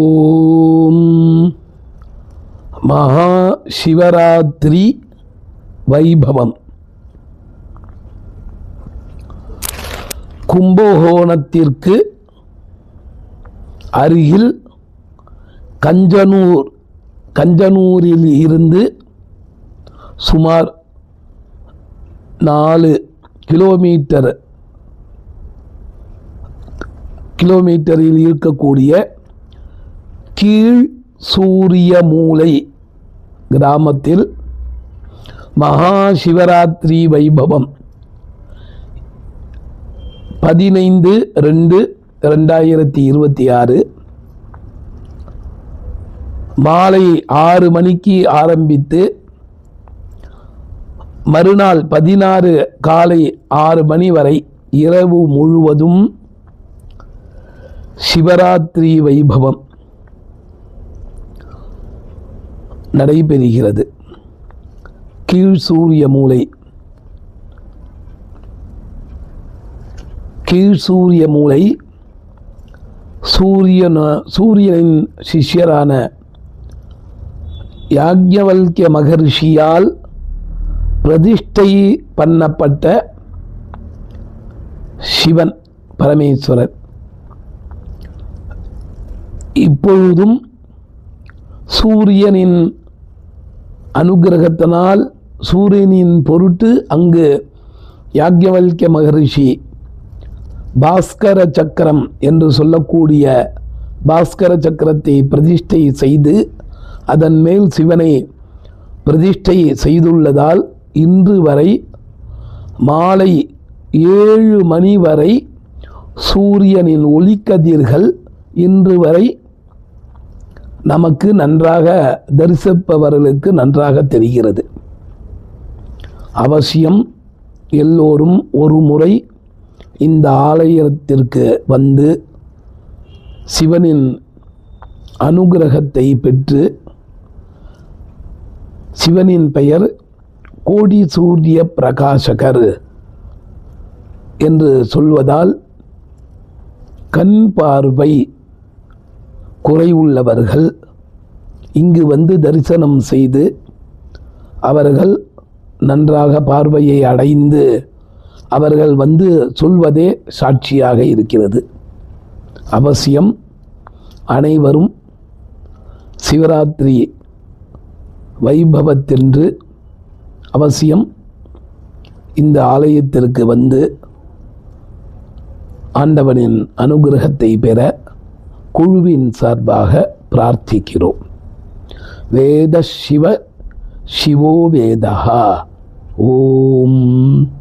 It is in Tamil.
ஓம். மகா சிவராத்திரி வைபவம். கும்பகோணத்திற்கு அருகில் கஞ்சனூர் கஞ்சனூரில் இருந்து சுமார் நாலு கிலோமீட்டர் கிலோமீட்டரில் இருக்கக்கூடிய கீழ் சூரிய மூலை கிராமத்தில் மகா சிவராத்திரி வைபவம். பதினைந்து ரெண்டு ரெண்டாயிரத்தி இருபத்தி ஆறு. மாலை ஆறு மணிக்கு ஆரம்பித்து மறுநாள் பதினாறு காலை ஆறு மணி வரை இரவு முழுவதும் சிவராத்திரி வைபவம். நடைபெறுகிறது. கீழ் சூரிய மூலை. கீழ் சூரிய மூலை சூரியன சூரியனின் சிஷ்யரான யாக்ஞவல்கிய மகர்ஷியால் பிரதிஷ்டை பண்ணப்பட்ட சிவன் பரமேஸ்வரர். இப்பொழுதும் சூரியனின் அனுகிரகத்தினால் சூரியனின் பொருட்டு அங்கு யாக்ஞவல்கிய மகரிஷி பாஸ்கர சக்கரம் என்று சொல்லக்கூடிய பாஸ்கர சக்கரத்தை பிரதிஷ்டை செய்து அதன் மேல் சிவனை பிரதிஷ்டை செய்துள்ளதால் இன்று வரை மாலை ஏழு மணி வரை சூரியனின் ஒளிக்கதிர்கள் இன்று வரை நமக்கு நன்றாக தரிசிப்பவர்களுக்கு நன்றாக தெரிகிறது. அவசியம் எல்லோரும் ஒரு முறை இந்த ஆலயத்திற்கு வந்து சிவனின் அனுகிரகத்தை பெற்று சிவனின் பெயர் கோடி சூரிய பிரகாசகர் என்று சொல்வதால் கண் பார்வை குறைவுள்ளவர்கள் இங்கு வந்து தரிசனம் செய்து அவர்கள் நன்றாக பார்வையை அடைந்து அவர்கள் வந்து சொல்வதே சாட்சியாக இருக்கிறது. அவசியம் அனைவரும் சிவராத்திரி வைபவத்தென்று அவசியம் இந்த ஆலயத்திற்கு வந்து ஆண்டவனின் அனுகிரகத்தை பெற குழுவின் சார்பாக பிரார்த்திக்கிறோம். வேத சிவ சிவோ வேதா. ஓம்.